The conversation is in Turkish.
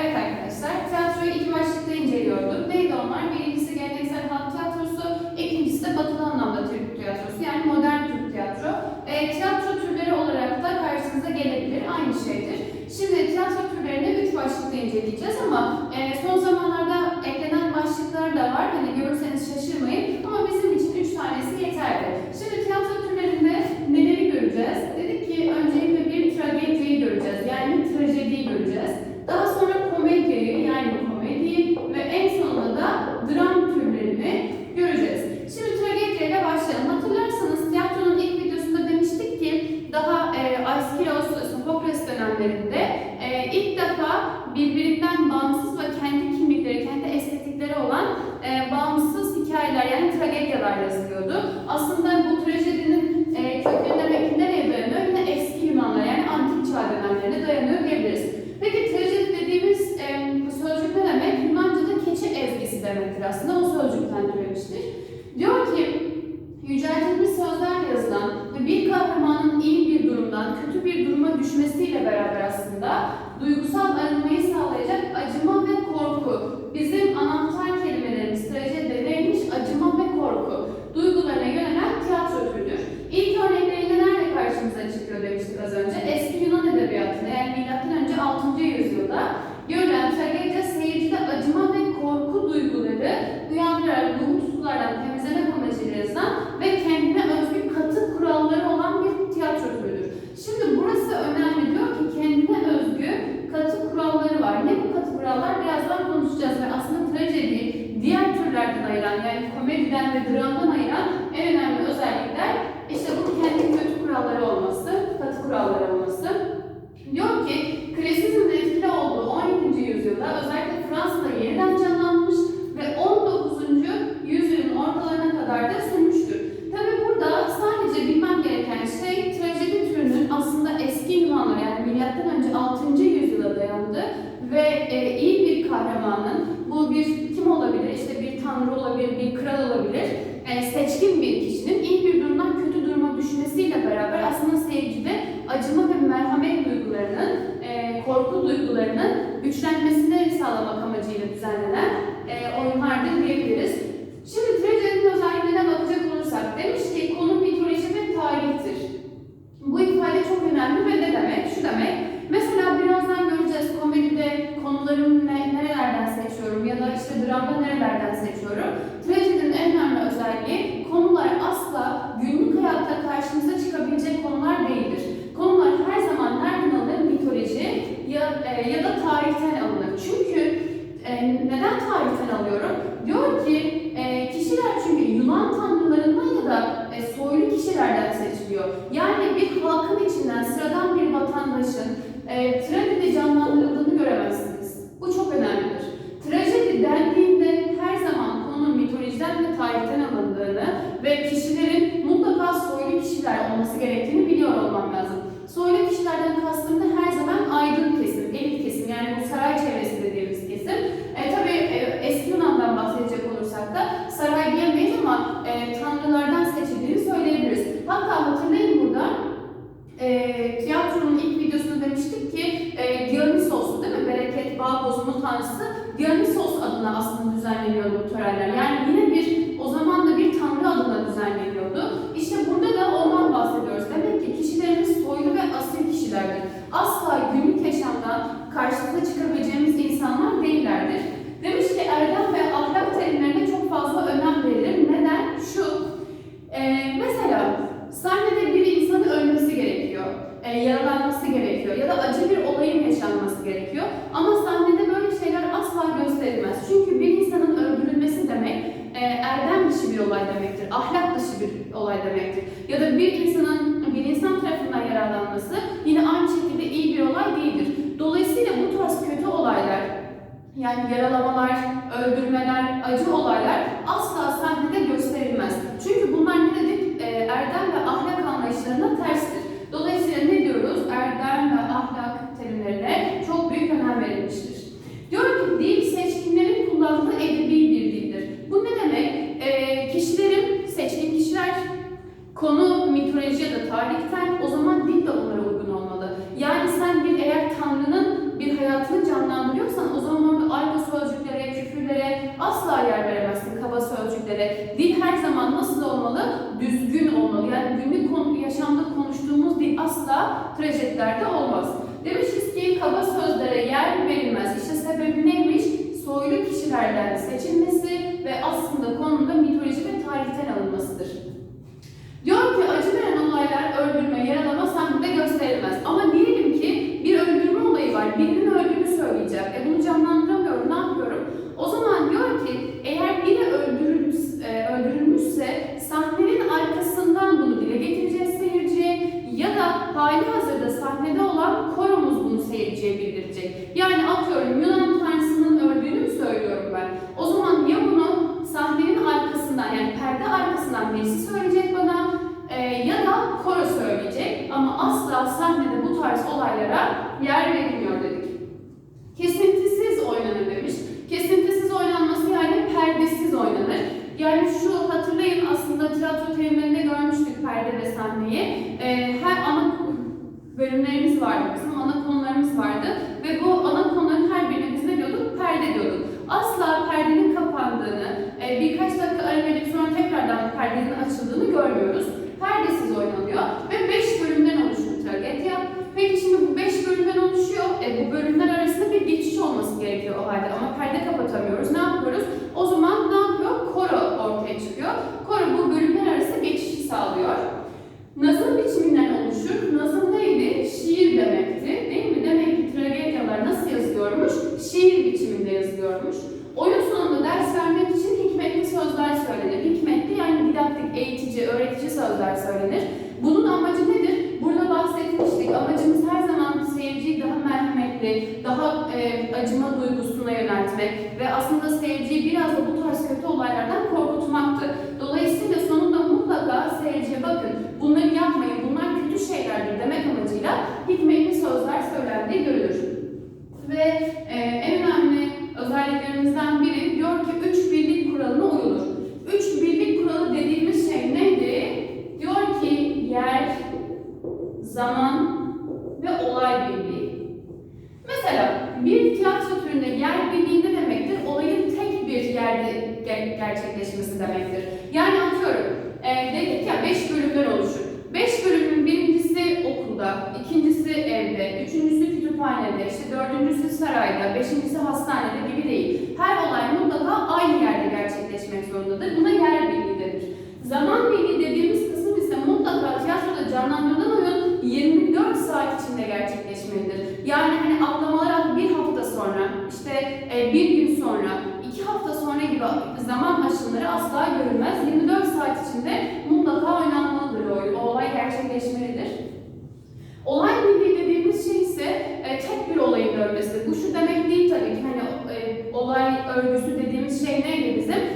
Evet arkadaşlar, tiyatroyu iki başlıkta inceliyorduk. Neydi onlar? Birincisi geleneksel halk tiyatrosu, ikincisi de batılı anlamda Türk tiyatrosu, yani modern Türk tiyatro. E, tiyatro türleri olarak da karşınıza gelebilir, aynı şeydir. Şimdi tiyatro türlerini üç başlıkta inceleyeceğiz ama e, son zamanlarda eklenen başlıklar da var. Hani görürseniz şaşırmayın ama bizim için üç tanesi yeterli. Şimdi tiyatro türlerinde neleri göreceğiz? Dedik ki öncelikle bir tragediyi göreceğiz, yani trajediyi göreceğiz. Daha sonra komediyi yani komedi ve en sonunda da dram türlerini göreceğiz. Şimdi tragediyle başlayalım. Hatırlarsanız tiyatronun ilk videosunda demiştik ki daha e, Aiskilos, Sofokles dönemlerinde e, ilk defa birbirinden bağımsız ve kendi kimlikleri, kendi estetikleri olan e, bağımsız hikayeler yani tragedyalar yazılıyordu. Aslında bu trajedinin e, kökeni demek ki nereye dayanıyor? Yine eski Yunanlar yani antik çağ dönemlerine dayanıyor diyebiliriz. Peki trajedi dediğimiz e, sözcük ne demek? Yunanca'da keçi ezgisi demektir aslında. O sözcükten türemiştir. Diyor ki, yüceltilmiş sözlerle yazılan ve bir kahramanın iyi bir durumdan kötü bir duruma düşmesiyle beraber aslında duygusal arınmayı sağlayacak acıma ve korku. Bizim anahtar kelimelerimiz trajedide neymiş? Acıma ve korku. Duygularına yönelen tiyatro türüdür. İlk örnekleriyle nerede karşımıza çıkıyor demiştik az önce. Eski Yunan edebiyatında yani milattan önce 6. yüzyılda görülen tragedya seyircide acıma ve korku duyguları uyandırarak ruhu tutkulardan temizlemek amacıyla yazılan ve kendine özgü katı kuralları olan bir tiyatro türüdür. Şimdi burası önemli diyor ki kendine özgü katı kuralları var. Ne bu katı kurallar? Birazdan konuşacağız ve aslında trajediyi diğer türlerden ayıran yani komediden ve dramdan ayıran en önemli özellikler işte bu kendi kötü kuralları olması, katı kuralları olması. Diyor ki klasizmin etkili olduğu 17. yüzyılda özellikle Fransa'da yeniden canlanmış ve 19. yüzyılın ortalarına kadar da sürmüştür. Tabi burada sadece bilmem gereken şey trajedi türünün aslında eski Yunanlar yani milattan önce 6. yüzyıla dayandı ve e, iyi bir kahramanın bu bir kim olabilir? İşte bir tanrı olabilir, bir kral olabilir. E, seçkin bir kişinin iyi bir durumdan kötü duruma düşmesiyle beraber aslında seyircide acıma ve merhamet duygularının, e, korku duygularının güçlenmesini sağlamak amacıyla düzenlenen e, oyunlardır diyebiliriz. Şimdi trajedinin özelliklerine bakacak olursak demiş ki konu mitoloji ve tarihtir. Bu ifade çok önemli ve ne demek? Şu demek. Mesela birazdan göreceğiz komedide konularımı ne, nerelerden seçiyorum ya da işte dramda nerelerden seçiyorum. Trajedinin en önemli özelliği konular asla günlük hayatta karşımıza çıkabilecek konular değildir. Konular her zaman nereden alınır? Mitoloji ya, e, ya da tarihten alınır. Çünkü e, neden tarihten alıyorum? Diyor ki e, kişiler çünkü Yunan tanrılarından ya da e, soylu kişilerden seçiliyor. Yani bir halkın içinden sıradan bir vatandaşın e, trajedide canlandırıldığını göremezsiniz. Bu çok önemlidir. Trajedi dendiğinde her zaman konunun mitolojiden ve tarihten alındığını ve kişilerin mutlaka soylu kişiler olması gerektiğini biliyor olmam lazım. Soylu kişilerden kastım da her zaman aydın kesim, elit kesim yani bu saray çevresi dediğimiz kesim. E, tabii e, eski Yunan'dan bahsedecek olursak da saray diyemeyiz ama e, tanrılardan seçildiğini söyleyebiliriz. Hatta hatırlayın burada e, tiyatronun ilk videosunda demiştik ki e, Dionysos'u değil mi? Bozumu tanrısı Dionysos adına aslında düzenleniyordu bu törenler. Yani yine bir o zaman da bir tanrı adına düzenleniyordu. İşte burada da ondan bahsediyoruz. Demek ki kişilerimiz soylu ve asil kişilerdir. Asla günlük yaşamda karşımıza çıkabileceğimiz insanlar değillerdir. Demiş ki erdem ve ahlak terimlerine çok fazla önem verilir. Neden? Şu, e, mesela sahnede bir insanın ölmesi gerekiyor, e, yaralanması gerekiyor ya da acı bir olayın yaşanması gerekiyor. Ama sahnede böyle şeyler asla gösterilmez. Çünkü bir insanın öldürülmesi demek e, erdem dışı bir olay demektir, ahlak dışı bir olay demektir. Ya da bir insanın bir insan tarafından yaralanması yine aynı şekilde iyi bir olay değildir. Dolayısıyla bu tarz kötü olaylar, yani yaralamalar, öldürmeler, acı olaylar asla sahnede gösterilmez. Çünkü bunlar ne dedik? E, erdem ve ahlak anlayışlarına terstir. Dolayısıyla ne diyoruz? Erdem ve ahlak terimlerine çok büyük önem verilmiştir. Diyor ki dil seçkinlerin kullandığı edebi bir dildir. Bu ne demek? E, kişilerin, seçkin kişiler konu mitoloji ya da tarihten o zaman dil de onlara uygun olmalı. Yani sen bir eğer Tanrı'nın bir hayatını canlandırıyorsan asla yer veremezsin kaba sözcüklere. Dil her zaman nasıl olmalı? Düzgün olmalı. Yani günlük konu, yaşamda konuştuğumuz dil asla trajedilerde olmaz. Demişiz ki kaba sözlere yer verilmez. İşte sebebi neymiş? Soylu kişilerden seçilmesi ve aslında konunun mitoloji ve tarihten alınmasıdır. Diyor ki acı veren olaylar öldürme, yaralama sahnede gösterilmez. Ama diyelim ki bir öldürme olayı var, birinin öldüğünü söyleyeceğim. E bunu canlandıramıyorum, ne yapıyorum? O zaman diyor ki eğer biri öldürülmüş, e, öldürülmüşse sahnenin arkasından bunu dile getireceğiz seyirciye ya da hali hazırda sahnede olan koromuz bunu seyirciye bildirecek. Yani atıyorum Yunan tanrısının öldüğünü mü söylüyorum ben? O zaman ya bunu sahnenin arkasından yani perde arkasından birisi söyleyecek bana e, ya da koro söyleyecek ama asla sahnede bu tarz olaylara yer verilmiyor dedik. Kesintisiz oynanır demiş. Kesintisiz oynanması yani perdesiz oynanır. Yani şu hatırlayın aslında tiyatro terimlerinde görmüştük perde ve sahneyi. Bölümlerimiz vardı bizim, ana konularımız vardı ve bu ana konuların her birine biz ne diyorduk? Perde diyorduk. Asla perdenin kapandığını, e, birkaç dakika ara verip sonra tekrardan perdenin açıldığını görmüyoruz. Perdesiz oynanıyor ve 5 bölümden oluşuyor tragedya. Peki şimdi bu 5 bölümden oluşuyor. E, bu bölümler arasında bir geçiş olması gerekiyor o halde ama perde kapatamıyoruz. Ne yapıyoruz? O zaman ne yapıyor? Koro ortaya çıkıyor. Koro bu bölümler arası geçişi sağlıyor. Nazım biçiminden oluşur. Nazım neydi? Şiir demekti. Değil mi? Demek ki tragedyalar nasıl yazılıyormuş? Şiir biçiminde yazılıyormuş. Oyun sonunda ders vermek için hikmetli sözler söylenir. Hikmetli yani didaktik, eğitici, öğretici sözler söylenir. Bunun amacı nedir? Burada bahsetmiştik. Amacımız her zaman seyirciyi daha merhametli, daha e, acıma duygusuna yöneltmek ve aslında seyirciyi biraz da bu tarz kötü olaylardan korkutmaktı. Dolayısıyla sonunda mutlaka seyirciye bakın bunları yapmayın, bunlar kötü şeylerdir demek amacıyla hikmetli sözler söylendiği görülür. Ve e, en önemli özelliklerimizden biri diyor ki üç birlik kuralına uyulur. Üç birlik kuralı dediğimiz şey neydi? Diyor ki yer, zaman ve olay birliği. Mesela bir tiyatro türünde yer birliği ne demektir? Olayın tek bir yerde ger- gerçekleşmesi demektir. Yani atıyorum, e, dedik ya beş bölümden oluşur. Beş bölümün birincisi okulda, ikincisi evde, üçüncüsü kütüphanede, işte dördüncüsü sarayda, beşincisi hastanede gibi değil. Her olay mutlaka aynı yerde gerçekleşmek zorundadır. Buna yer birliği denir. Zaman birliği dediğimiz kısım ise mutlaka tiyatroda canlandırılan oyun 24 saat içinde gerçekleşmelidir. Yani hani atlamalar bir hafta sonra, işte e, bir gün sonra, iki hafta sonra gibi zaman aşımları asla görülmez. 24 saat içinde mutlaka oynanmalıdır o olay gerçekleşmelidir. Olay birliği dediğimiz şey ise e, tek bir olayın örmesi. Bu şu demek değil tabii ki hani e, olay örgüsü dediğimiz şey neydi bizim?